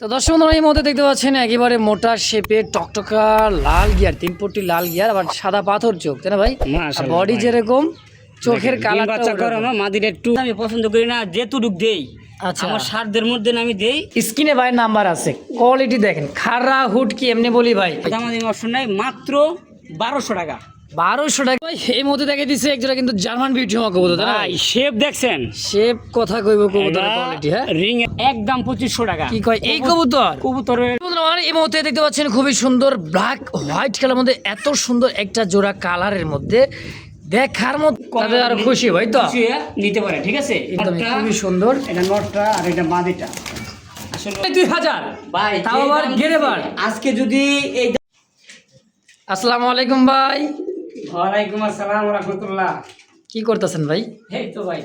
তো দর্শক বন্ধুরা এই মধ্যে দেখতে পাচ্ছেন একেবারে মোটা শেপে টকটকা লাল গিয়ার তিন ফুটি লাল গিয়ার আবার সাদা পাথর চোখ তাই না ভাই? বডি যেরকম চোখের ডিম কালার বাচ্চা করো না মাদির একটু আমি পছন্দ করি না যেটুক দেই। আচ্ছা। আমার সারদের মধ্যে আমি দেই। স্ক্রিনে ভাই নাম্বার আছে কোয়ালিটি দেখেন খারা হুড কি এমনি বলি ভাই। দামাদি অপশন নাই মাত্র বারোশো টাকা। বারোশো টাকা। ভাই এই মধ্যে দেখে একজোড়া কিন্তু জার্মান বিউটি হওয়া কবুতর তাই ভাই শেপ দেখছেন? শেপ কথা কইব কোয়ালিটি হ্যাঁ? রিং একদম পঁচিশশো টাকা। কি কয় এই কবুতর? কবুতরের আমার এই মুহূর্তে দেখতে পাচ্ছেন খুবই সুন্দর ব্ল্যাক হোয়াইট কালার মধ্যে এত সুন্দর একটা জোড়া কালারের মধ্যে দেখার মতো তাদের আরও খুশি ভাই তো? নিতে পারে ঠিক আছে? একদম খুবই সুন্দর। এটা নটটা আর এটা মাদিটা। আসলে দুই হাজার। ভাই তাও আবার দাম গেরেবার। আজকে যদি এই আসসালামু আলাইকুম ভাই। ওয়ালাইকুম আসসালাম রহমতুল্লাহ। কি করতেছেন ভাই? এই তো ভাই।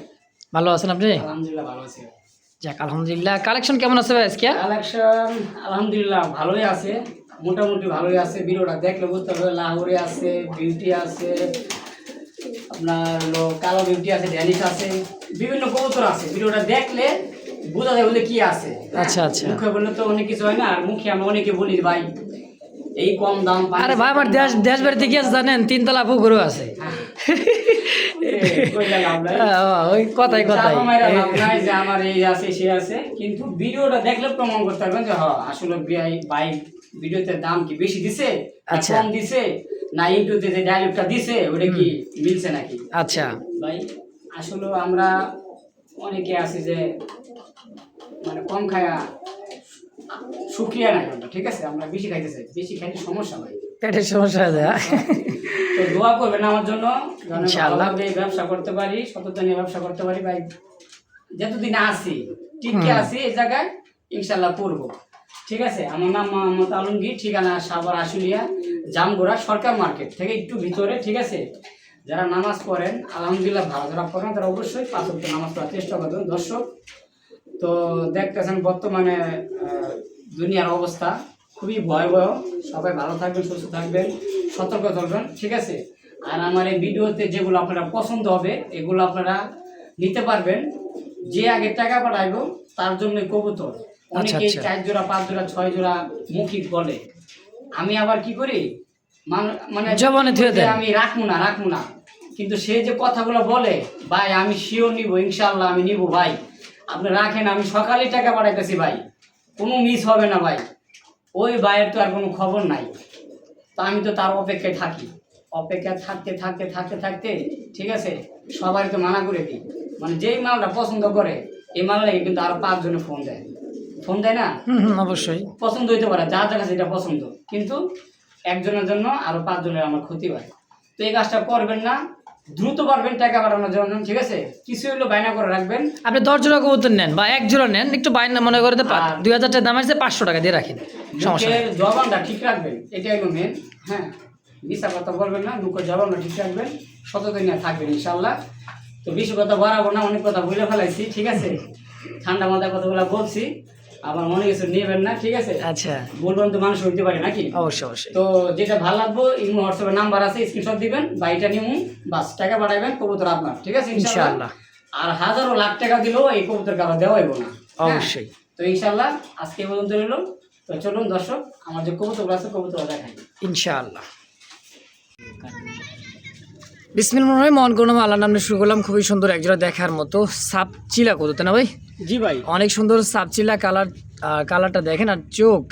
ভালো আছেন আপনি? আলহামদুলিল্লাহ ভালো আছি। যাক আলহামদুলিল্লাহ। কালেকশন কেমন আছে ভাই আজকে? কালেকশন আলহামদুলিল্লাহ ভালোই আছে। মোটামুটি ভালোই আছে। ভিডিওটা দেখলে বুঝতে পারবে লাহোরে আছে বিউটি আছে আপনার হলো কালো বিউটি আছে ড্যানিশ আছে বিভিন্ন কবুতর আছে। ভিডিওটা দেখলে বোঝা যাবে যে কি আছে। আচ্ছা আচ্ছা। মুখে বললে তো অনেক কিছু হয় না আর মুখে আমি অনেকে বলি ভাই এই কম দাম আরে ভাই আমার দেশ দেশ বাড়িতে জানেন? তিনতলা পুকুরও আছে। নাই। আহ, ওই কথাই কথাই। যে আমার এই আছে সে আছে। কিন্তু ভিডিওটা দেখলে প্রমাণ করতে পারবেন যে হ্যাঁ আসলে ভাই ভিডিওতে দাম কি বেশি দিছে আচ্ছা। কম দিছে না ইউটিউবে যে ডায়লগটা দিছে ওটা কি মিলছে নাকি? আচ্ছা। ভাই আসলে আমরা অনেকে আছি যে মানে কম খায়া শুক্রিয়া আমরা ঠিক আছে? আমরা বেশি খাইতেছে বেশি খাইতে সমস্যা ভাই পেটের সমস্যা হয়ে। যায় তো দোয়া করবেন আমার জন্য ইনশাআল্লাহ। এই ব্যবসা করতে পারি সততা নিয়ে ব্যবসা করতে পারি। ভাই যতদিন আসি টিকে আসি এই জায়গায় ইনশাল্লাহ পড়ব। ঠিক আছে? আমার নাম মোহাম্মদ আলমগীর ঠিকানা সাভার আশুলিয়া জামগোড়া সরকার মার্কেট থেকে একটু ভিতরে ঠিক আছে? যারা নামাজ পড়েন আলহামদুলিল্লাহ ভালো যারা পড়েন তারা অবশ্যই পাঁচ নামাজ পড়ার চেষ্টা করবেন। দর্শক তো দেখতেছেন বর্তমানে দুনিয়ার অবস্থা খুবই ভয়াবহ। সবাই ভালো থাকবেন সুস্থ থাকবেন সতর্ক থাকবেন ঠিক আছে? আর আমার এই ভিডিওতে যেগুলো আপনারা পছন্দ হবে এগুলো আপনারা নিতে পারবেন। যে আগে টাকা পাঠাইবো তার জন্য কবুতর। অনেকেই আচ্ছা। চার জোড়া পাঁচ জোড়া ছয় জোড়া মুখিক বলে। আমি আবার কি করি? মান- মানে। আমি রাখব না রাখব না। কিন্তু সে যে কথাগুলো বলে ভাই আমি শিওর নিব ইনশাল্লাহ আমি নিব ভাই। আপনি রাখেন আমি সকালে টাকা পাঠাইতেছি ভাই। কোনো মিস হবে না ভাই। ওই ভাইয়ের তো আর কোনো খবর নাই। তা আমি তো তার অপেক্ষায় থাকি। অপেক্ষা থাকতে থাকতে থাকতে থাকতে ঠিক আছে সবাই তো মানা করে দিই। মানে যেই মালটা পছন্দ করে এই মালটাকে কিন্তু আরও পাঁচজনে ফোন দেয়। ফোন দেয় না? অবশ্যই। পছন্দ হইতে পারে যার যার কাছে এটা পছন্দ। কিন্তু একজনের জন্য আরও পাঁচজনের আমার ক্ষতি হয়। তো এই কাজটা করবেন না দ্রুত পারবেন টাকা পাঠানোর জন্য ঠিক আছে? কিছু হইল বায়না করে রাখবেন। আপনি দশ জোড়া কবুতর নেন বা এক জোড়া নেন একটু বাইনা মনে করে আর- দুই হাজার টাকা দাম আছে পাঁচশো টাকা দিয়ে রাখেন। সমস্যা জবানটা ঠিক রাখবেন এটাই হলো মেন হ্যাঁ? মিশা কথা বলবেন না মুখের জবানটা ঠিক রাখবেন সততা নিয়ে থাকবেন ইনশাল্লাহ তো বেশি কথা বাড়াবো না অনেক কথা বলে ফেলাইছি ঠিক আছে? ঠান্ডা মাথায় কথাগুলো বলছি। আবার মনে কিছু নেবেন না ঠিক আছে? আচ্ছা। বলবেন তো মানুষ হইতে পারে নাকি? অবশ্যই অবশ্যই। তো যেটা ভালো লাগবো ইমো হোয়াটসঅ্যাপের নাম্বার আছে স্ক্রিনশট দিবেন বা এটা নিমু বাস টাকা পাঠাইবেন কবুতর আপনার ঠিক আছে ইনশাআল্লাহ। আর হাজারো লাখ টাকা দিলেও এই কবুতর কারও দেওয়া হইব না হ্যাঁ? অবশ্যই। তো ইনশাল্লাহ আজকে পর্যন্ত রইল। তো চলুন দর্শক আমার যে কবুতর আছে কবুতর দেখাই। ইনশাআল্লাহ। বিসমিল মনে হয় মন কোনো আল্লাহ নামে শুরু করলাম খুবই সুন্দর একজোড়া দেখার মতো সাপ চিলা কত না ভাই? জি ভাই। অনেক সুন্দর সাপচিলা কালার কালারটা দেখেন আর চোখ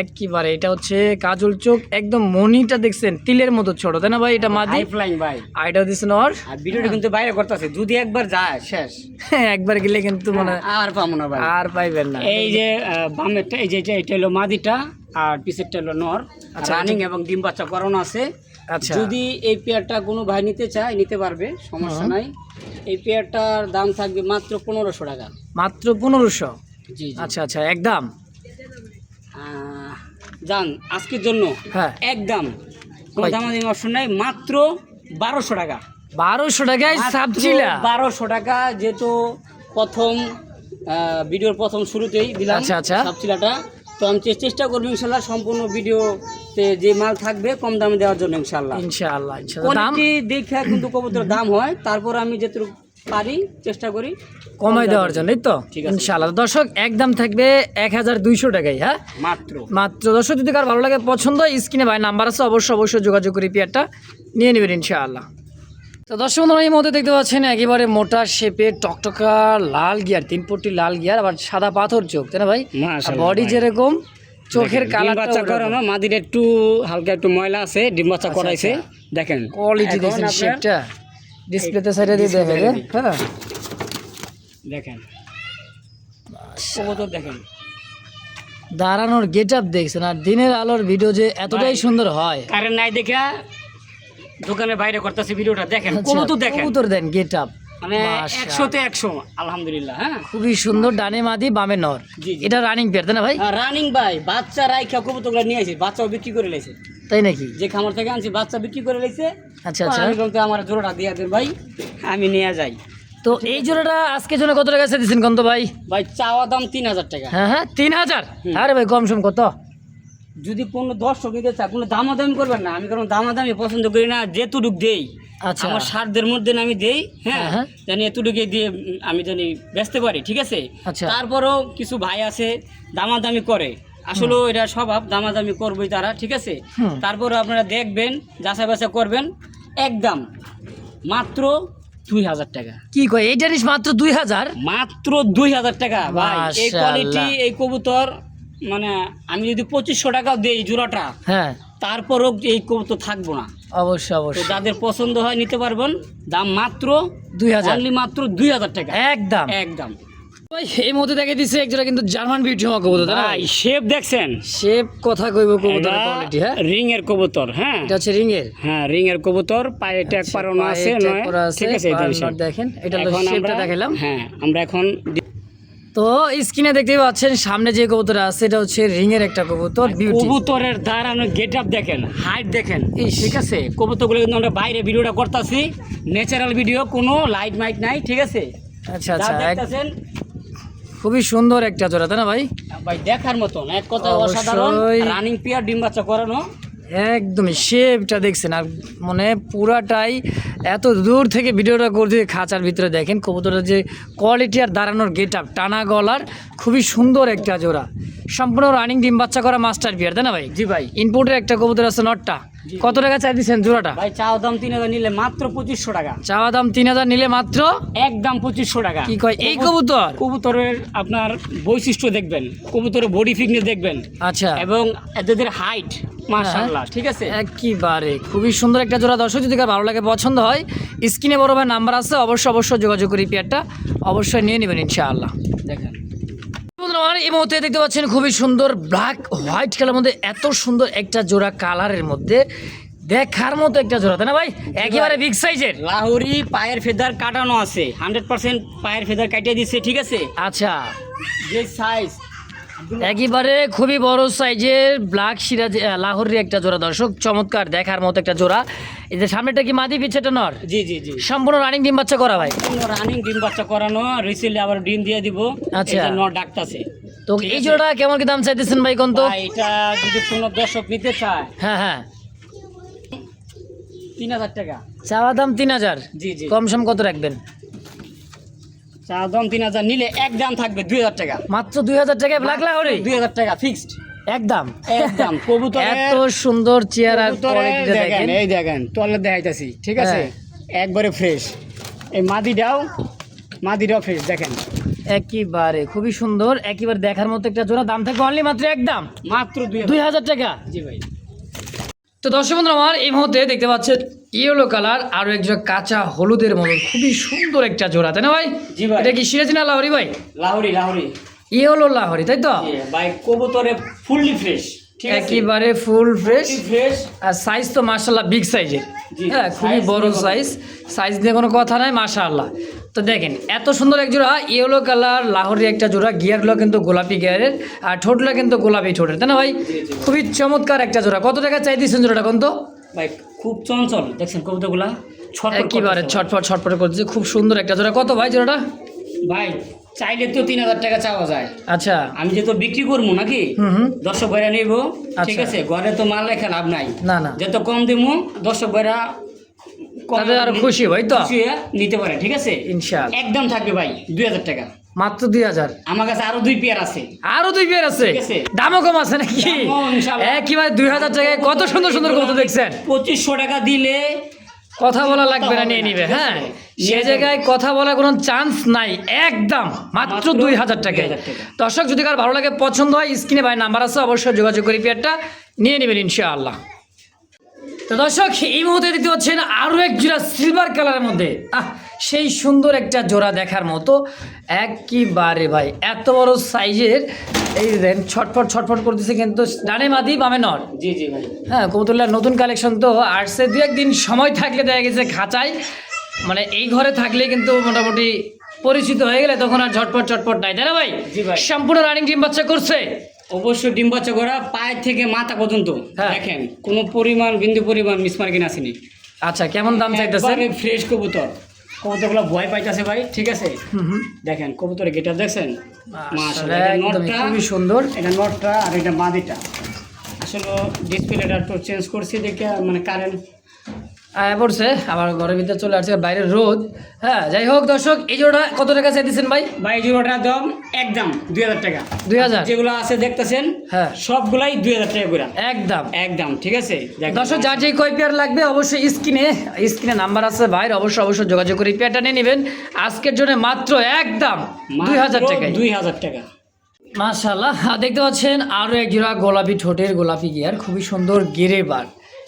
একবারে এটা হচ্ছে কাজল চোখ একদম মনিটা দেখছেন তিলের মতো ছোট তাই না ভাই? এটা মাদি? ফ্লাইং ভাই। আইডা দিচ্ছেন ওর? আর ভিডিওটা কিন্তু বাইরে করতেছে যদি একবার যায় শেষ। একবার গেলে কিন্তু মানে আর পাবো না ভাই। আর পাইবেন না। এই যে বামেরটা এই যে এটা- হলো মাদিটা আর পিছেরটা হলো নর। আচ্ছা, রানিং এবং ডিম বাচ্চা করানো আছে। আচ্ছা যদি এই পেয়ারটা কোনো ভাই নিতে চায় নিতে পারবে সমস্যা নাই। এই পেয়ারটার দাম থাকবে মাত্র পনেরোশো টাকা। মাত্র পনেরোশো? জি আচ্ছা আচ্ছা একদম যান আজকের জন্য হ্যাঁ। একদম কোনো? দামাদামি অপশন নাই মাত্র বারোশো টাকা। বারোশো টাকায় সাপচিলা বারোশো টাকা যেহেতু প্রথম ভিডিওর প্রথম শুরুতেই দিলাম আচ্ছা, আচ্ছা। সাপচিলাটা তো আমি চেষ্টা করব ইনশাল্লাহ সম্পূর্ণ ভিডিওতে যে মাল থাকবে কম দামে দেওয়ার জন্য ইনশাল্লাহ। দাম কোয়ালিটি দেখে কিন্তু কবুতরের দাম হয় তারপর আমি যেটুকু পারি চেষ্টা করি কমাই দেওয়ার জন্য তো? ঠিক আছে। ইনশাআল্লাহ। দর্শক একদম থাকবে এক হাজার দুইশো টাকাই হ্যাঁ? মাত্র। মাত্র। দর্শক যদি কার ভালো লাগে পছন্দ স্ক্রিনে ভাই নাম্বার আছে অবশ্যই অবশ্যই যোগাযোগ করে পেয়ারটা নিয়ে নেবেন ইনশাআল্লাহ। তো দর্শক বন্ধুরা এই মধ্যে দেখতে পাচ্ছেন একেবারে মোটা শেপে টকটকা লাল গিয়ার তিন ফুটি লাল গিয়ার আবার সাদা পাথর চোখ তাই না ভাই? বডি যেরকম চোখের কালার বাচ্চা করানো মাদির একটু হালকা একটু ময়লা আছে ডিম বাচ্চা করাইছে দেখেন। কোয়ালিটি দেখছেন আপনার- শেপটা ডিসপ্লেতে সাইডে দিয়ে দেখে রে হ্যাঁ দেখেন। দেখেন। দাঁড়ানোর গেট আপ দেখছেন আর দিনের আলোর ভিডিও যে এতটাই সুন্দর হয়। কারেন্ট নাই দেখা দোকানের বাইরে করতেছে ভিডিওটা দেখেন আচ্ছা, কবুতর দেখেন। কবুতর দেন গেট আপ মানে একশোতে একশো আলহামদুলিল্লাহ হ্যাঁ। খুবই সুন্দর ডানে মাদি বামে নর। এটা রানিং পেয়ার তাই না ভাই? রানিং ভাই বাচ্চা রাইখা কবুতরগুলো নিয়ে আসি বাচ্চাও বিক্রি করে লাইছে। তাই নাকি? যে খামার থেকে আনছি বাচ্চা বিক্রি করে লাইছে। আচ্ছা আচ্ছা। আমি বলতে আমার জোড়াটা দিয়ে দেন ভাই আমি নিয়ে যাই। তো এই জোড়াটা আজকের জন্য কত টাকা দিচ্ছেন কন্ত ভাই? ভাই চাওয়া দাম তিন হাজার টাকা। হ্যাঁ হ্যাঁ তিন হাজার। আরে ভাই কম সম কত? যদি কোনো দর্শক নিতে চায় কোনো দামাদামি করবেন না আমি কারণ দামাদামি পছন্দ করি না যেটুক দেই আচ্ছা। আমার সারদের মধ্যে আমি দেই হ্যাঁ হ্যাঁ, হ্যাঁ। জানি এতটুকু দিয়ে আমি জানি বেচতে পারি ঠিক আছে? আচ্ছা। তারপরেও কিছু ভাই আছে দামাদামি করে। আসলে এটা স্বভাব দামাদামি করবেই তারা ঠিক আছে? হুম। তারপরে আপনারা দেখবেন যাচাই বাছাই করবেন একদম মাত্র দুই হাজার টাকা। কি কয় এই জিনিস মাত্র দুই হাজার? মাত্র দুই হাজার টাকা ভাই। এই কোয়ালিটি এই কবুতর মানে আমি যদি পঁচিশশো টাকাও দেই জোড়াটা হ্যাঁ। তারপরও এই কবুতর থাকব না। অবশ্যই অবশ্যই। যাদের পছন্দ হয় নিতে পারবেন। দাম মাত্র দুই হাজার। মাত্র দুই হাজার টাকা। একদম। একদম। এই মুহূর্তে দেখে একজোড়া কিন্তু জার্মান কবুতর ভাই শেপ দেখছেন? শেপ কথা কইব কবুতর কোয়ালিটি হ্যাঁ? রিং এর কবুতর হ্যাঁ। এটা হচ্ছে রিং এর হ্যাঁ রিং এর কবুতর পায়ে ট্যাগ পারানো আছে পায়ে নয়। ঠিক আছে এই দেখেন। এটা shape আমরা- হ্যাঁ আমরা এখন তো স্ক্রিনে দেখতেই পাচ্ছেন সামনে যে কবুতর আছে এটা হচ্ছে রিং এর একটা কবুতর কবুতরের দাঁড়ানো গেট আপ দেখেন হাইট দেখেন। ঠিক আছে? কবুতরগুলো কিন্তু আমরা বাইরে ভিডিওটা করতেছি ন্যাচারাল ভিডিও কোনো লাইট মাইট নাই ঠিক আছে? আচ্ছা আচ্ছা খুবই সুন্দর একটা জোড়া তাই না ভাই? ভাই দেখার মতন এক কথা অসাধারণ রানিং পিয়ার ডিম বাচ্চা করানো। একদমই শেপটা দেখছেন আর মানে পুরাটাই এত দূর থেকে ভিডিওটা করতে খাঁচার ভিতরে দেখেন কবুতরের যে কোয়ালিটি আর দাঁড়ানোর গেট আপ টানা গলার খুবই সুন্দর একটা জোড়া। সম্পূর্ণ রানিং ডিম বাচ্চা করা মাস্টার বিয়ার তাই না ভাই? জি ভাই। ইনপুটের একটা কবুতর আছে নটটা। কত টাকা চাই দিচ্ছেন জোড়াটা? ভাই চাও দাম তিন হাজার নিলে মাত্র পঁচিশশো টাকা। চাওয়া দাম তিন হাজার নিলে মাত্র? একদম পঁচিশশো টাকা। কি কয় এই কবুতর? কবুতরের আপনার বৈশিষ্ট্য দেখবেন কবুতরের বডি ফিটনেস দেখবেন। আচ্ছা। এবং এদের হাইট মাশাআল্লাহ ঠিক আছে? একেবারে খুবই সুন্দর একটা জোড়া দর্শক যদি ভালো লাগে পছন্দ হয় স্ক্রিনে বড় ভাই নাম্বার আছে অবশ্যই অবশ্যই যোগাযোগ করি পেয়ারটা অবশ্যই নিয়ে নেবেন ইনশাআল্লাহ। দেখেন। বন্ধুরা, এই মুহূর্তে দেখতে পাচ্ছেন খুবই সুন্দর ব্ল্যাক হোয়াইট কালার মধ্যে এত সুন্দর একটা জোড়া কালারের মধ্যে দেখার মতো একটা জোড়া তাই না ভাই? একেবারে বিগ সাইজের লাহোরি পায়ের ফেদার কাটানো আছে হান্ড্রেড পার্সেন্ট পায়ের ফেদার কাটিয়ে দিচ্ছে ঠিক আছে? আচ্ছা। যে সাইজ একেবারে খুবই বড় সাইজের ব্ল্যাক সিরাজ আহ, লাহোরের একটা জোড়া দর্শক। চমৎকার দেখার মতো একটা জোড়া। এই যে সামনেটা কি মাদি পিছেটা নর? জি জি জি। সম্পূর্ণ রানিং ডিম বাচ্চা করা ভাই। রানিং ডিম বাচ্চা করানো রিসেন্টলি আবার ডিম দিয়ে দিব। আচ্ছা। ন ডাকতাছে। তো এই জোড়া কেমন কি দাম চাইতেছেন ভাই কোন তো? ভাই, এটা যদি কোনো দর্শক নিতে চায় হ্যাঁ হ্যাঁ। তিন হাজার টাকা। চাওয়া দাম তিন হাজার। জি জি। কম সম কত রাখবেন? চা দাম তিন হাজার নিলে এক দাম থাকবে দুই হাজার টাকা। মাত্র দুই হাজার টাকায় ব্ল্যাক লাহোরি দুই হাজার টাকা ফিক্সড একদম একদম কবুতরের এত সুন্দর চেয়ার আর দেখেন এই দেখেন তলে দেখাইতেছি ঠিক আছে? হ্যাঁ। একবারে ফ্রেশ এই মাদিটাও মাদিটাও ফ্রেশ দেখেন। একেবারে খুবই সুন্দর। একেবারে দেখার মতো একটা জোড়া। দাম থাকবে অনলি মাত্র একদম মাত্র দুই হাজার টাকা? জি ভাই। তো দর্শক বন্ধু আমার এই মুহূর্তে দেখতে পাচ্ছেন ইয়েলো কালার আরও এক জোড়া কাঁচা হলুদের মতো খুবই সুন্দর একটা জোড়া তাই না ভাই? এটা কি সিরাজি না লাহরি ভাই? লাহরি লাহরি। ইয়েলো লাহরি তাই তো? ভাই কবুতরে ফুললি ফ্রেশ একেবারে ফুল ফ্রেশ ফ্রেশ আর সাইজ তো মাশাল্লাহ বিগ সাইজের হ্যাঁ খুবই বড় সাইজ সাইজ নিয়ে কোনো কথা নাই মাশাল্লাহ তো দেখেন এত সুন্দর এক জোড়া ইয়েলো কালার লাহোরের একটা জোড়া গিয়ারগুলো কিন্তু গোলাপি গিয়ারের আর ঠোঁটগুলো কিন্তু গোলাপি ঠোঁটের তাই না ভাই। খুবই চমৎকার একটা জোড়া। কত টাকা চাই দিচ্ছেন জোড়াটা কোন তো? ভাই খুব চঞ্চল দেখছেন কবিতাগুলা? একেবারে। ছটফট ছটফট করতেছে খুব সুন্দর একটা জোড়া। কত ভাই জোড়াটা? ভাই চাইলে তো তিন হাজার টাকা চাওয়া যায়। আচ্ছা। আমি যেহেতু বিক্রি করব নাকি? দর্শক ভাইরা নিব। ঠিক আচ্ছা। আছে ঘরে তো মাল রেখে লাভ নাই। না না। যত কম দিমু দর্শক ভাইরা খুশি ভাই তো? নিতে পারে ঠিক আছে? ইনশাআল্লাহ একদম থাকবে ভাই দুই হাজার টাকা। মাত্র দুই হাজার? আমার কাছে আরও দুই পেয়ার আছে। আরও দুই পেয়ার আছে? ঠিক আছে। দামও কম আছে নাকি? দুই হাজার টাকায় কত সুন্দর সুন্দর কবুতর দেখছেন? পঁচিশশো টাকা দিলে কথা বলা লাগবে না নিয়ে নিবে হ্যাঁ? সে জায়গায় কথা বলার কোনো চান্স নাই একদম। মাত্র দুই হাজার টাকায়। 2,000 টাকা। দর্শক যদি কার ভালো লাগে পছন্দ হয় স্ক্রিনে ভাই নাম্বার আছে অবশ্যই যোগাযোগ করে পেয়ারটা নিয়ে নেবেন ইনশাআল্লাহ। তো দর্শক এই মুহূর্তে দেখতে পাচ্ছেন আরও এক জোড়া সিলভার কালারের মধ্যে। আহ সেই সুন্দর একটা জোড়া দেখার মতো। একইবারে ভাই এত বড় সাইজের এই দেন ছটফট ছটফট করতেছে কিন্তু ডানে মাদি বামে নট জি জি ভাই। হ্যাঁ কবুতরলার নতুন কালেকশন তো আর্টসে দু একদিন সময় থাকলে দেখা গেছে খাঁচায়। মানে এই ঘরে থাকলে কিন্তু মোটামুটি পরিচিত হয়ে গেলে তখন আর ঝটপট চটপট নাই। তাই না ভাই? সম্পূর্ণ রানিং টিম বাচ্চা করছে। অবশ্যই ডিম বাচ্চা করা পায়ের থেকে মাথা পর্যন্ত। হ্যাঁ। দেখেন কোনো পরিমাণ বিন্দু পরিমাণ মিসমার্কিন আসেনি। আচ্ছা কেমন দাম চাইতেছেন? ফ্রেশ কবুতর। কবুতরগুলো ভয় পাইতেছে ভাই ঠিক আছে? দেখেন কবুতরের গেটা দেখছেন? খুবই সুন্দর। এটা নটটা আর এটা মাদিটা আসলে ডিসপ্লেটা একটু চেঞ্জ করছি দেখে মানে কারেন্ট পড়ছে। আবার ঘরের ভিতরে চলে আসছে বাইরের রোদ। হ্যাঁ যাই হোক দর্শক এই জোড়া কত টাকা চাইতেছেন ভাই? ভাই জোড়াটার দাম একদম দুই হাজার টাকা। দুই হাজার? যেগুলো আছে দেখতেছেন হ্যাঁ। সবগুলাই দুই হাজার টাকা করে। একদম। একদম ঠিক আছে। দর্শক যার যে কয় পেয়ার লাগবে অবশ্যই স্ক্রিনে স্ক্রিনে নাম্বার আছে ভাইয়ের অবশ্যই অবশ্যই যোগাযোগ করে পেয়ারটা নিয়ে নেবেন। আজকের জন্য মাত্র একদম দুই হাজার টাকায়। দুই হাজার টাকা। মাশাল্লাহ দেখতে পাচ্ছেন আরও এক জোড়া গোলাপি ঠোঁটের গোলাপি গিয়ার। খুবই সুন্দর গিরে বার।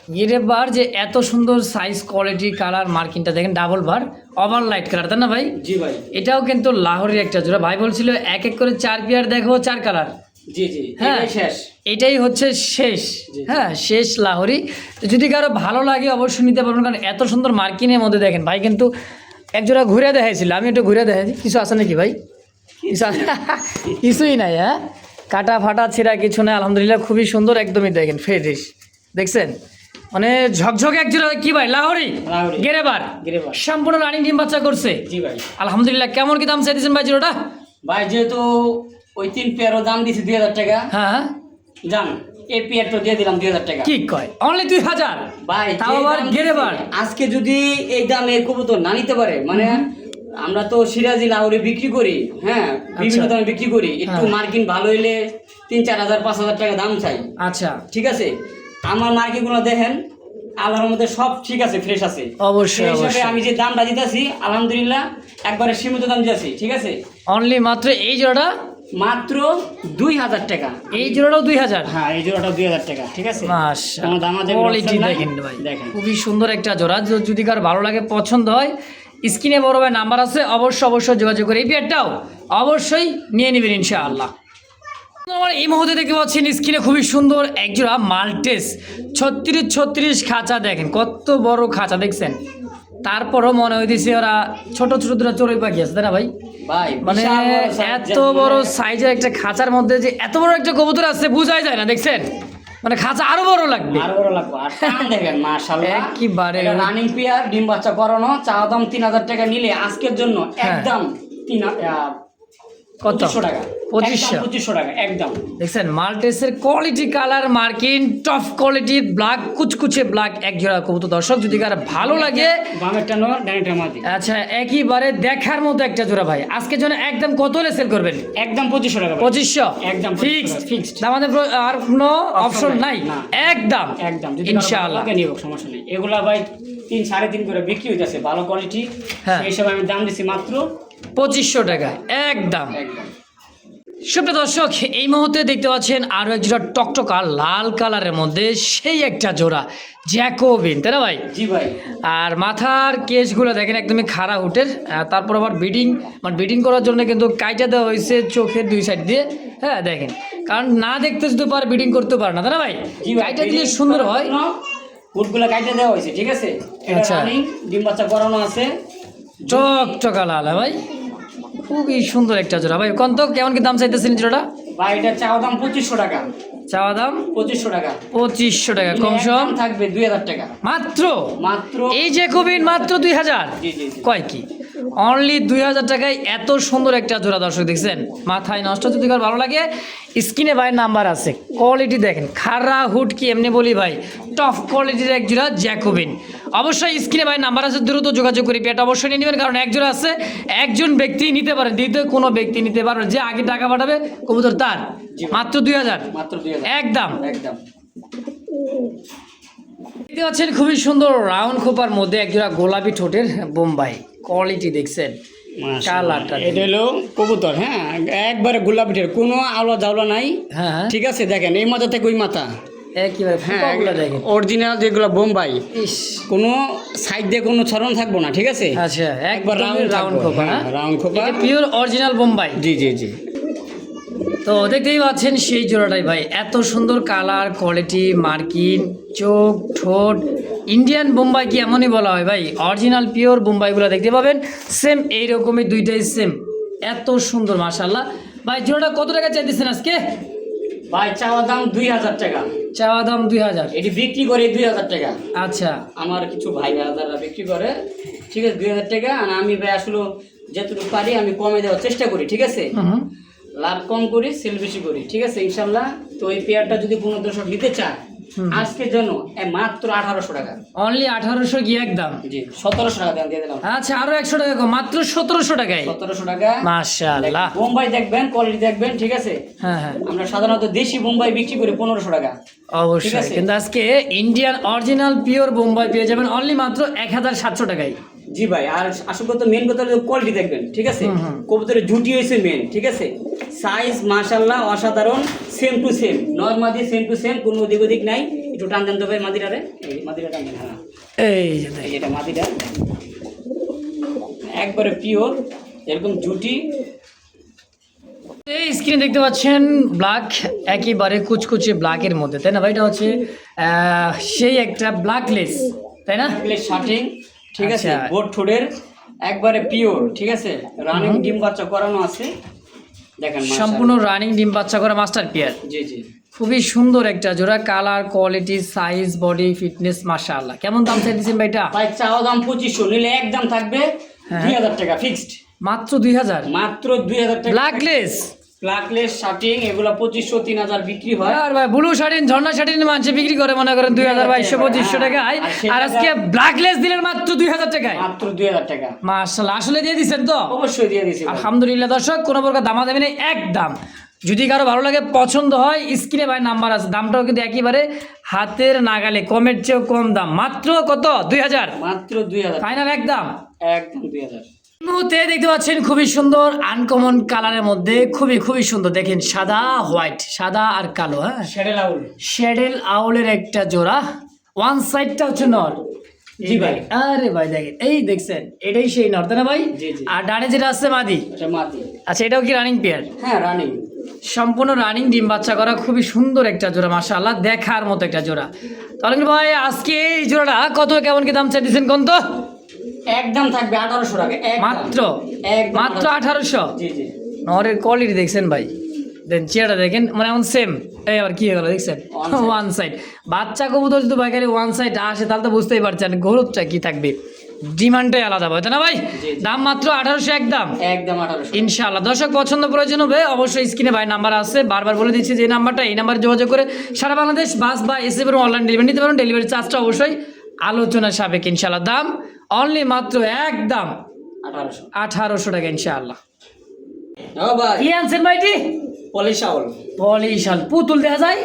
গিরে বার যে এত সুন্দর সাইজ কোয়ালিটি কালার মার্কিংটা দেখেন ডাবল বার ওভার লাইট কালার তাই না ভাই? জি ভাই। এটাও কিন্তু লাহোরের একটা জোড়া। ভাই বলছিল এক এক করে চার পেয়ার দেখো চার কালার জি জি হ্যাঁ শেষ। এটাই হচ্ছে শেষ। হ্যাঁ শেষ লাহোরি। তো যদি কারও ভালো লাগে অবশ্যই নিতে পারবেন কারণ এত সুন্দর মার্কিনের মধ্যে দেখেন। ভাই কিন্তু একজোড়া ঘুরে দেখাইছিল। আমি একটু ঘুরে দেখাই। কিছু আছে নাকি ভাই? কিছু কিছুই নাই হ্যাঁ? কাটা ফাটা ছিঁড়া কিছু নাই। আলহামদুলিল্লাহ খুবই সুন্দর একদমই দেখেন ফ্রেশ দেখছেন? মানে ঝকঝকে একজোড়া কি ভাই লাহোরি। গেরেবার? গেরেবার। সম্পূর্ণ রানিং ডিম বাচ্চা করছে। জি ভাই। আলহামদুলিল্লাহ কেমন কি দাম চাইতেছেন ভাই জিরোটা ভাই যেহেতু ওই তিন পেয়ারও দাম দিছি দুই হাজার টাকা। হ্যাঁ হ্যাঁ। জান এই পেয়ারটা দিয়ে দিলাম দুই হাজার টাকা। কি কয়? অনলি দুই হাজার? ভাই তাও আবার গেরেবার। আজকে যদি এই দামে কবুতর না নিতে পারে মানে আমরা তো সিরাজি লাহোরে বিক্রি করি হ্যাঁ বিভিন্ন আচ্ছা। দামে বিক্রি করি। একটু হ্যাঁ। মার্কিন ভালো হইলে তিন চার হাজার পাঁচ হাজার টাকা দাম চাই। আচ্ছা। ঠিক আছে? আমার মার্কিনগুলো দেখেন আল্লাহর মধ্যে সব ঠিক আছে ফ্রেশ আছে। অবশ্যই হিসাবে অবশ্যই। আমি যে দামটা দিতেছি আলহামদুলিল্লাহ একবারে সীমিত দাম দিতেছি ঠিক আছে? অনলি মাত্র এই জোড়াটা? মাত্র দুই হাজার টাকা। এই জোড়াটাও দুই হাজার? হ্যাঁ এই জোড়াটা দুই হাজার টাকা ঠিক আছে? কোয়ালিটি দেখেন ভাই। দেখেন। খুবই সুন্দর একটা জোড়া। যদি কার ভালো লাগে পছন্দ হয় স্ক্রিনে বড় ভাই নাম্বার আছে অবশ্যই অবশ্যই যোগাযোগ করে এই পেয়ারটাও অবশ্যই নিয়ে নেবেন ইনশাআল্লাহ। আমার এই মুহূর্তে দেখতে পাচ্ছেন স্ক্রিনে খুবই সুন্দর একজোড়া মাল্টেস। ছত্রিশ ছত্রিশ খাঁচা দেখেন কত বড় খাঁচা দেখছেন? তারপরও মনে হইতেছে ওরা ছোট ছোট দুটো চড়ুই পাখি আছে তাই না ভাই? ভাই মানে এত বড় সাইজের একটা খাঁচার মধ্যে যে এত বড় একটা কবুতর আছে বোঝাই যায় না দেখছেন? মানে খাঁচা আরও বড় লাগবে। আরও বড় লাগবে। আর দেখেন মাশাআল্লাহ। একেবারে। রানিং পিয়ার ডিম বাচ্চা করানো চা দাম তিন হাজার টাকা নিলে আজকের জন্য হ্যাঁ। একদম তিন আহ, কত? টাকা। পঁচিশশো। পঁচিশশো টাকা একদম। দেখছেন মাল্টেসের কোয়ালিটি কালার মার্কিন টপ কোয়ালিটির ব্ল্যাক কুচকুচে ব্ল্যাক এক জোড়া কবুতর। দর্শক যদি কার ভালো লাগে বামেরটা নয় ডানেরটা মাদি। আচ্ছা একইবারে দেখার মতো একটা জোড়া ভাই। আজকের জন্য একদম কত হলে সেল করবেন? একদম পঁচিশশো টাকা পঁচিশশো? একদম ফিক্সড fixed। আমাদের আর কোনো অপশন নাই। একদম। একদম। ইনশাআল্লাহ। ইনশাআল্লাহ নিব সমস্যা নেই। এগুলা ভাই তিন সাড়ে তিন করে বিক্রি হইতেছে ভালো কোয়ালিটি হ্যাঁ। হিসাবে আমি দাম দিচ্ছি মাত্র পঁচিশশো টাকা একদম। সুপ্রিয় দর্শক এই মুহূর্তে দেখতে পাচ্ছেন আরও এক জোড়া টকটকা লাল কালারের মধ্যে সেই একটা জোড়া জ্যাকোবিন তাই না ভাই? জি ভাই। আর মাথার কেসগুলো দেখেন একদমই খাড়া উঠের তারপর আবার বিডিং মানে বিডিং করার জন্য কিন্তু কাইটা দেওয়া হয়েছে চোখের দুই সাইড দিয়ে হ্যাঁ দেখেন। কারণ না দেখতে যদি পারে বিডিং করতে পারে না তাই না ভাই? কাইটা দিলে সুন্দর হয়। কাটে দেওয়া হয়েছে ঠিক আছে? আচ্ছা। ডিম বাচ্চা করানো আছে। টকটকা লাল হ্যাঁ ভাই? খুবই সুন্দর একটা জোড়া। ভাই কোন তো কেমন কি দাম চাইতেছেন জোড়া ভাই এটা চাওয়া দাম পঁচিশশো টাকা। চাওয়া দাম? পঁচিশশো টাকা। পঁচিশশো টাকা কম সম? থাকবে দুই হাজার টাকা। মাত্র? মাত্র এই যে কবিন মাত্র দুই হাজার? কয় কি? অনলি দুই হাজার টাকায় এত সুন্দর একটা জোড়া দর্শক দেখছেন? মাথায় নষ্ট যদি কার ভালো লাগে স্ক্রিনে ভাইয়ের নাম্বার আছে। কোয়ালিটি দেখেন। খারা হুড কি এমনি বলি ভাই টপ কোয়ালিটির এক জোড়া জ্যাকোবিন। অবশ্যই স্ক্রিনে ভাই নাম্বার আছে দ্রুত যোগাযোগ করি। পেয়ারটা অবশ্যই নিয়ে নেবেন কারণ একজন আছে একজন ব্যক্তি নিতে পারে দ্বিতীয় কোনো ব্যক্তি নিতে পারবে যে আগে টাকা পাঠাবে কবুতর তার। মাত্র দুই হাজার। একদম। একদম। দেখতে পাচ্ছেন খুবই সুন্দর রাউন্ড খোপার মধ্যে একজোড়া গোলাপি ঠোঁটের বোম্বাই। কোয়ালিটি দেখছেন কালারটা এটা হলো কবুতর হ্যাঁ? একবারে কোনো আলো জাওলা নাই। হ্যাঁ ঠিক আছে দেখেন এই মাথা থেকে ওই মাথা? একেবারে হ্যাঁ অরিজিনাল যেগুলো বোম্বাই কোনো সাইড দিয়ে কোনো ছড়ন থাকব না ঠিক আছে? আচ্ছা একবার রাউন্ড রাউন্ড খোপা হ্যাঁ রাউন্ড খোপা। Pure original Bombay. জি জি জি। তো দেখতেই পাচ্ছেন সেই জোড়াটাই ভাই এত সুন্দর কালার কোয়ালিটি মার্কিন চোখ ঠোঁট। ইন্ডিয়ান বোম্বাই কি এমনই বলা হয় ভাই? অরিজিনাল পিওর বোম্বাইগুলো দেখতে পাবেন। সেম এইরকমই দুইটাই সেম এত সুন্দর মাশাল্লাহ ভাই জোড়াটা কত টাকা চাইতেছেন আজকে? ভাই চাওয়া দাম দুই হাজার টাকা। চাওয়া দাম দুই হাজার। এটি বিক্রি করে দুই হাজার টাকা। আচ্ছা। আমার কিছু ভাই দাদারা বিক্রি করে। ঠিক আছে দুই হাজার টাকা। আর আমি ভাই আসলে যতটুকু পারি আমি কমে দেওয়ার চেষ্টা করি ঠিক আছে? লাভ কম করি সেল বেশি করি ঠিক আছে ইনশাল্লাহ। তো এই পেয়ারটা যদি কোনো দর্শক নিতে চায় হুম। আজকের জন্য মাত্র আঠারোশো টাকা। অনলি আঠারোশো কি একদম? জি সতেরোশো টাকা দিয়ে দিলাম। আচ্ছা আরও একশো টাকা কম, মাত্র সতেরোশো টাকায়। সতেরোশো টাকা। মাশাল্লাহ বোম্বাই দেখবেন কোয়ালিটি দেখবেন ঠিক আছে? হ্যাঁ হ্যাঁ। আমরা সাধারণত দেশি বোম্বাই বিক্রি করি পনেরোশো টাকা। অবশ্যই। কিন্তু আজকে ইন্ডিয়ান অরিজিনাল পিওর বোম্বাই পেয়ে যাবেন অনলি মাত্র এক হাজার সাতশো টাকায়। জি ভাই আর আসল কথা মেন কথা হলো কোয়ালিটি দেখবেন ঠিক আছে। কবুতরের জুটি হয়েছে মেন ঠিক আছে? সাইজ মাশাল্লাহ অসাধারণ সেম টু সেম নর্মাদি সেম টু সেম কোনো ওদিক ওদিক নাই। একটু টান টান দেবে মাদিরারে। এই মাদিরা টান দেন, হ্যাঁ। এই। যেটা মাদিরা। একবারে পিওর এরকম জুটি এই স্ক্রিনে দেখতে পাচ্ছেন ব্ল্যাক একেবারে কুচকুচে ব্ল্যাকের মধ্যে তাই না ভাই? এটা হচ্ছে আহ, সেই একটা ব্ল্যাক লেস তাই না? শার্টিং ঠিক আছে? আচ্ছা। বোট ঠোঁটের একবারে পিওর ঠিক আছে? রানিং ডিম বাচ্চা করানো আছে। দেখেন সম্পূর্ণ রানিং ডিম বাচ্চা করা মাস্টার পিয়ার। জি জি। খুবই সুন্দর একটা জোড়া colour quality size body fitness মাশাআল্লাহ। কেমন দাম চাইতেছেন ভাইটা? ভাই চাওয়া দাম পঁচিশশো নিলে একদম থাকবে হ্যাঁ। দুই হাজার টাকা ফিক্সড মাত্র দুই হাজার? মাত্র দুই হাজার টাকা। ব্ল্যাক লেস প্লাকলেস শার্টিং এগুলো পঁচিশশো তিন হাজার বিক্রি হয়। আর ভাই ব্লু শার্টিন ঝর্ণা শার্টিন মানুষ বিক্রি করে মনে করেন দুই হাজার বাইশশো পঁচিশশো টাকায়। আর আজকে ব্ল্যাক দিলেন মাত্র দুই হাজার টাকায়। মাত্র দুই হাজার টাকা। মার্শাল আসলে দিয়ে দিচ্ছেন তো? অবশ্যই দিয়ে দিছি আলহামদুলিল্লাহ দর্শক কোনো প্রকার দামা দেবেন এক দাম যদি কারও ভালো লাগে পছন্দ হয় স্ক্রিনে ভাই নাম্বার আছে দামটাও কিন্তু একেবারে হাতের নাগালে কমের চেয়েও কম দাম। মাত্র কত? দুই হাজার? মাত্র দুই হাজার। ফাইনাল একদম। একদম দুই হাজার। মুহূর্তে দেখতে পাচ্ছেন খুবই সুন্দর আনকমন কালারের মধ্যে খুবই খুবই সুন্দর। দেখেন সাদা হোয়াইট সাদা আর কালো হ্যাঁ? শেডে লাউল শ্যাডেল আউলের একটা জোড়া। ওয়ান সাইডটা হচ্ছে নর। জি ভাই। আরে ভাই দেখেন এই দেখছেন এটাই সেই নর তাই না ভাই। আর ডানে যেটা আছে মাদি? আচ্ছা এটাও কি রানিং পেয়ার হ্যাঁ রানিং সম্পূর্ণ রানিং ডিম বাচ্চা করা খুবই সুন্দর একটা জোড়া মাশাআল্লাহ দেখার মতো একটা জোড়া। তাহলে ভাই আজকে এই জোড়াটা কত কেমন কি দাম চাইতেছেন কোন তো? একদম থাকবে আঠারোশো টাকা। মাত্র? মাত্র আঠারোশো? নরের কোয়ালিটি দেখছেন ভাই। দেন চেয়ারটা দেখেন মানে এমন সেম এই আবার কি হয়ে গেল দেখছেন? ওয়ান সাইড বাচ্চা কবুতর যদি ভাই ওয়ান সাইড আসে তাহলে তো বুঝতেই পারছেন গরুটা কি থাকবে। ডিমান্ডটাই আলাদা হবে তাই না ভাই? দাম মাত্র আঠারোশো একদম। একদম আঠারোশো। ইনশাআল্লাহ। দর্শক পছন্দ প্রয়োজন হবে অবশ্যই স্ক্রিনে ভাই নাম্বার আছে। বারবার বলে দিচ্ছি যে নাম্বারটা এই নাম্বারে যোগাযোগ করে সারা বাংলাদেশ বাস বা এসে অনলাইন ডেলিভারি নিতে পারেন। ডেলিভারি চার্জটা অবশ্যই আলোচনা সাবেক ইনশাআল্লাহ। দাম অনলি মাত্র একদম আঠারোশো। টাকা ইনশাআল্লাহ। কি আনছেন ভাইটি? পলিশাউল পলিশাল পুতুল দেখা যায়?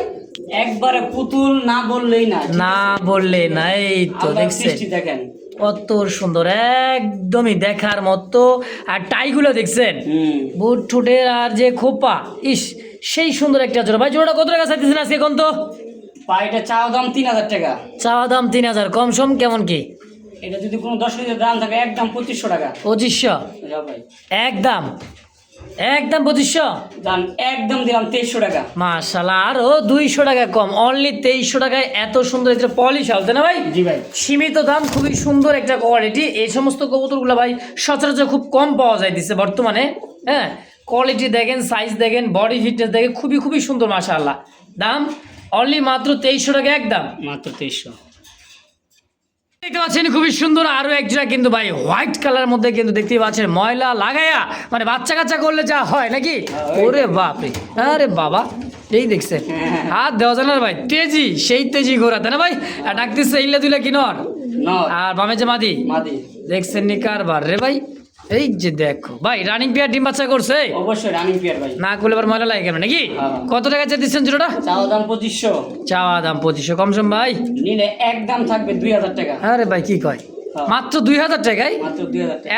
একবারে পুতুল না বললেই না না বললে না এই তো দেখছেন। দেখেন। কত সুন্দর একদমই দেখার মতো। আর টাইগুলো দেখছেন? বুট ঠুটের আর যে খোপা ইস সেই সুন্দর একটা জোড়া। ভাই জোড়াটা কত টাকা চাইতেছেন আজকে কোন তো? পাইটা চাওয়া দাম তিন হাজার টাকা। চাওয়া দাম তিন হাজার কম সম কেমন কি? এটা যদি কোনো দশ কেজির দাম থাকে একদম পঁচিশশো টাকা। পঁচিশশো? ভাই। একদম? একদম পঁচিশশো? দাম একদম দিলাম তেইশশো টাকা। মাশাল্লাহ আরও দুইশো টাকা কম। অনলি তেইশশো টাকায় এত সুন্দর একটা পলিশ হলতে না ভাই? জি ভাই। সীমিত দাম খুবই সুন্দর একটা কোয়ালিটি এই সমস্ত কবুতরগুলো ভাই সচরাচর খুব কম পাওয়া যাইতেছে বর্তমানে। হ্যাঁ? কোয়ালিটি দেখেন সাইজ দেখেন বডি ফিটনেস দেখেন খুবই খুবই সুন্দর মাশাআল্লাহ। দাম অনলি মাত্র তেইশশো টাকা একদম। মাত্র তেইশশো। দেখতে পাচ্ছেন খুবই সুন্দর আরও একজোড়া কিন্তু ভাই হোয়াইট কালার মধ্যে কিন্তু দেখতে পাচ্ছেন ময়লা লাগাইয়া মানে বাচ্চা কাচ্চা করলে যা হয় নাকি? ওরে বাপরে আরে বাবা এই দেখছে হাত দেওয়া যায় না ভাই তেজি সেই তেজি ঘোরা তাই না ভাই? ডাকতেছে ইল্লা দুইলা কি নর নর। আর বামে যে মাদি? মাদি। দেখছেন নি কারবার রে ভাই এই যে দেখো। ভাই রানিং পেয়ার ডিম বাচ্চা করছে? অবশ্যই রানিং পেয়ার ভাই। না করলে আবার ময়লা লাগে নাকি? হ্যাঁ। কত টাকা চা দিচ্ছেন জোড়াটা চাওয়া দাম পঁচিশশো। চাওয়া দাম পঁচিশশো কমসম ভাই। নিলে একদম থাকবে দুই হাজার টাকা। আরে ভাই কি কয়? হ্যাঁ। মাত্র দুই হাজার টাকায়?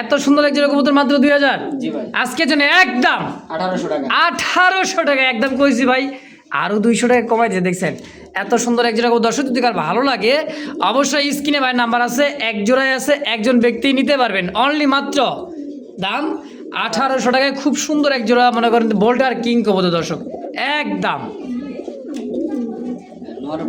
এত সুন্দর এক জোড়া কবুতর মাত্র দুই হাজার? জি ভাই। আজকের জন্য একদম আঠারোশো টাকা। আঠারোশো টাকা একদম কইছি ভাই। আরও দুইশো টাকা কমাই দিয়ে দেখছেন? এত সুন্দর এক জোড়া দর্শক যদি কার ভালো লাগে অবশ্যই স্ক্রিনে ভাই নাম্বার আছে এক জোড়ায় আছে একজন ব্যক্তি নিতে পারবেন। অনলি মাত্র দাম আঠারোশো টাকায় খুব সুন্দর এক জোড়া মনে করেন বোল্টার কিং কবুতর দর্শক। একদম দাম।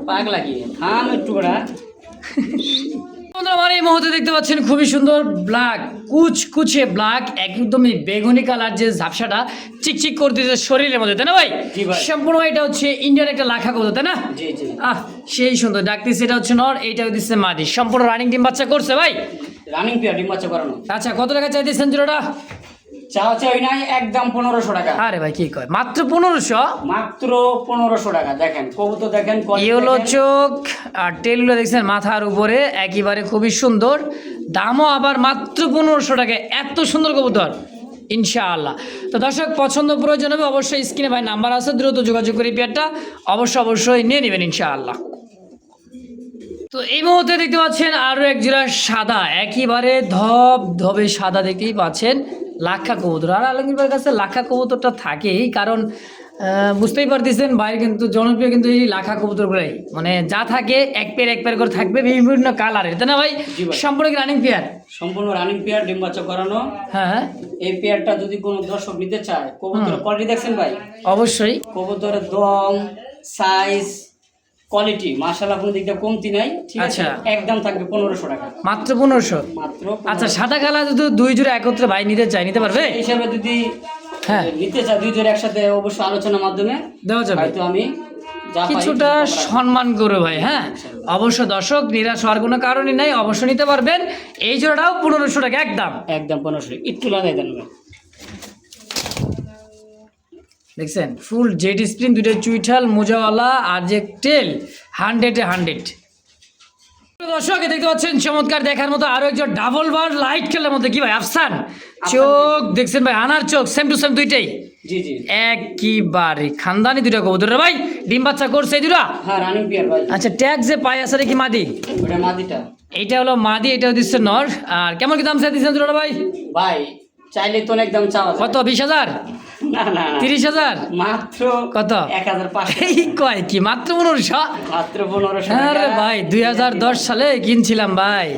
পাক লাগিয়ে থাম একটু বন্ধুরা, আমার এই মুহূর্তে দেখতে পাচ্ছেন খুবই সুন্দর ব্ল্যাক কুচকুচে ব্ল্যাক একদমই বেগুনি কালার যে ঝাপসাটা চিকচিক করতেছে শরীরের মধ্যে তাই না ভাই? সম্পূর্ণ এটা হচ্ছে ইন্ডিয়ার একটা লাখা কবুতর তাই না? আহ সেই সুন্দর ডাকতেছে এটা হচ্ছে নর এইটা দিচ্ছে মাদি। সম্পূর্ণ রানিং টিম বাচ্চা করছে ভাই? রানিং পেয়ার ডিম বাচ্চা করানো। আচ্ছা কত টাকা চাইতেছেন জোড়াটা? চাওয়া চাই নাই একদম পনেরোশো টাকা। আরে ভাই কি কয়? মাত্র পনেরোশো? মাত্র পনেরোশো টাকা দেখেন কবুতর দেখেন ইয়েলো চোখ আর টেলগুলো দেখছেন মাথার উপরে একেবারে খুবই সুন্দর। দামও আবার মাত্র পনেরোশো টাকা এত সুন্দর কবুতর ইনশাআল্লাহ। তো দর্শক পছন্দ প্রয়োজন হবে অবশ্যই স্ক্রিনে ভাই নাম্বার আছে দ্রুত যোগাযোগ করে পেয়ারটা অবশ্যই অবশ্যই নিয়ে নেবেন ইনশাআল্লাহ। তো এই মুহূর্তে দেখতে পাচ্ছেন আরও এক জোড়া সাদা একেবারে ধপ ধবে সাদা দেখতেই পাচ্ছেন লাক্ষা কবুতর। আর আলমগীর কাছে লাক্ষা কবুতরটা থাকেই কারণ বুঝতেই পারতেছেন বাইরে কিন্তু জনপ্রিয় কিন্তু এই লাখা কবুতরগুলাই। মানে যা থাকে এক পেয়ার এক পেয়ার করে থাকবে বিভিন্ন কালারের তাই না ভাই। সম্পূর্ণ রানিং পেয়ার সম্পূর্ণ রানিং পেয়ার ডিম বাচ্চা করানো। হ্যাঁ হ্যাঁ। এই পেয়ারটা যদি কোনো দর্শক নিতে চায় কবুতরের কোয়ালিটি দেখছেন ভাই? অবশ্যই। কবুতরের দম সাইজ কোয়ালিটি মার্শাল্লাহ কোনো দিক দিয়ে কমতি নাই ঠিক আছে? আচ্ছা। একদম থাকবে পনেরোশো টাকা। মাত্র পনেরোশো? মাত্র আচ্ছা সাদা কালার যদি দুই জোড়া একত্রে ভাই নিতে চাই নিতে পারবে? এই হিসাবে যদি হ্যাঁ। নিতে চায় দুই জোর একসাথে অবশ্যই আলোচনার মাধ্যমে দেওয়া যাবে। হয়তো আমি কিছুটা। সম্মান করে ভাই হ্যাঁ? অবশ্য দর্শক নিরাশ হওয়ার কোনো কারণই নাই অবশ্য নিতে পারবেন। এই জোড়াটাও পনেরোশো টাকা একদম। একদম পনেরোশো একটু লাগাই দেন। দেখছেন? ফুল জেড স্প্রিন দুইটা চুইঠাল মোজাওয়ালা আর যে টেল হান্ড্রেডে হান্ড্রেড দর্শক দেখতে পাচ্ছেন চমৎকার দেখার মতো আরও একজন ডাবল বার লাইট খেলার মধ্যে কি ভাই আফসান? চোখ দেখছেন ভাই আনার চোখ সেম টু সেম দুইটাই। জি জি। একইবারে খানদানি দুইটা কবুতর রে ভাই ডিম বাচ্চা করছে এই দুটা হ্যাঁ রানিং পিয়ার ভাই। আচ্ছা ট্যাগ যে আছে কি মাদি? ওটা মাদিটা। এইটা হলো মাদি এটা দিচ্ছে নর। আর কেমন কি দাম চাই দিচ্ছেন দুটা ভাই? ভাই চাইলে তো অনেক দাম চাওয়া কত বিশ হাজার? না না না। তিরিশ হাজার? মাত্র কত? এক হাজার পাঁচশো এই কয় কি মাত্র পনেরোশো? মাত্র পনেরোশো আরে। ভাই দুই হাজার দশ সালে কিনছিলাম ভাই।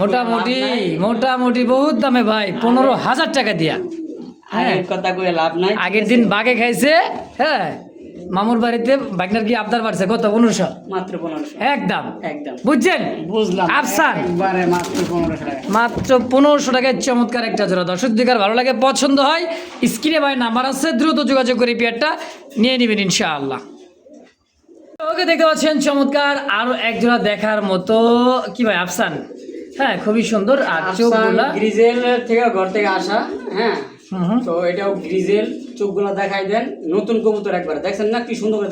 মোটামুটি মোটামুটি বহুত দামে ভাই পনেরো হাজার টাকা দিয়া। আগের কথা কয়ে লাভ নাই। আগের দিন বাগে খাইছে হ্যাঁ। মামুর বাড়িতে বাগনার কি আবদার বাড়ছে? কত? পনেরোশো? মাত্র পনেরোশো। একদম। একদম। বুঝছেন? বুঝলাম। আফসান। মাত্র পনেরোশো টাকা। মাত্র পনেরোশো টাকায় চমৎকার একটা জোড়া। দর্শক দিকার ভালো লাগে পছন্দ হয় স্ক্রিনে ভাই নাম্বার আছে দ্রুত যোগাযোগ করে পেয়ারটা নিয়ে নেবেন ইনশাআল্লাহ। ওকে দেখতে পাচ্ছেন চমৎকার আরও এক জোড়া দেখার মতো। কি ভাই আফসান? হ্যাঁ খুবই সুন্দর। আর চোখগুলা গ্রিজেল থেকে ঘর থেকে আসা হ্যাঁ। তো এটাও গ্রিজেল। চোখগুলো দেখাই দেন নতুন কবুতর একবার। দেখছেন না কি সুন্দর করে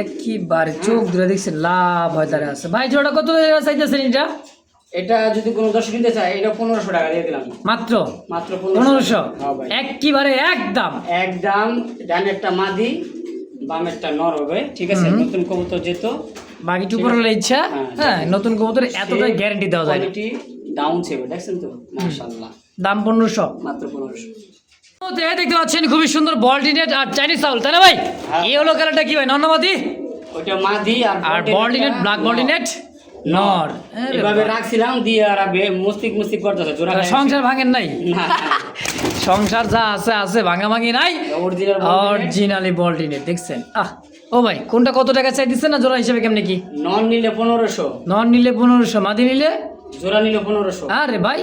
একইবারে চোখ ধরে দেখছেন লাভ হয় তারা আছে। ভাই জোড়া কত চাইতেছেন এটা? এটা যদি কোনো দর্শক নিতে চায় এটা পনেরোশো টাকা দিয়ে দিলাম। মাত্র? মাত্র পনেরোশো হ্যাঁ একদম। একদম মাদি বামেরটা নর হবে ঠিক আছে? নতুন কবুতর যেত বাকি টুকুর হলে ইচ্ছা। হ্যাঁ। হ্যাঁ নতুন কবুতর এতটাই গ্যারান্টি দেওয়া যায় কোয়ালিটি ডাউন দেখছেন তো? মাশাআল্লাহ। দাম পনেরোশো। মাত্র পনেরোশো। দেখতে পাচ্ছেন খুবই সুন্দর বলটিনেট আর চাইনিজ চাউল তাই না ভাই? হ্যাঁ। এই হলো কালারটা কি ভাই নন্নমাদি ওইটা মাদি আর আর বলটিনেট ব্ল্যাক বলটিনেট নর। এভাবে রাখছিলাম দিয়ে আর মুস্তিক মুস্তিক করতেছে জোড়া সংসার ভাঙেন নাই? সংসার যা আছে আছে ভাঙা ভাঙি নাই অরিজিনাল বলটিনেট দেখছেন? আহ ও ভাই কোনটা কত টাকা চাই দিচ্ছেন না জোড়া হিসেবে কেমনে কি? নন নিলে পনেরোশো। নন নিলে পনেরোশো মাদি নিলে? জোড়া নিলে পনেরোশো। আরে ভাই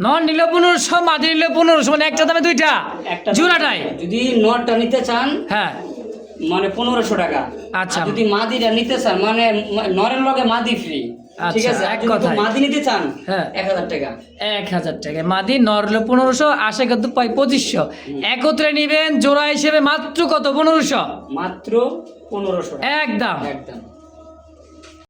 নন নিলে পনেরোশো মাদি নিলে পনেরোশো মানে একটা দামে দুইটা। একটা জোড়াটাই। যদি নিতে চান হ্যাঁ। মানে পনেরোশো টাকা। আচ্ছা। যদি মাদিটা নিতে চান মানে নরের লগে মাদি ফ্রি ঠিক আচ্ছা, আছে এক কথায়। মাদি নিতে চান হ্যাঁ। এক হাজার টাকা। এক হাজার টাকা। মাদি নরলে পনেরোশো আশা কত পাই পঁচিশশো। একত্রে নিবেন জোড়া হিসেবে মাত্র কত? পনেরোশো? মাত্র পনেরোশো একদম। একদম।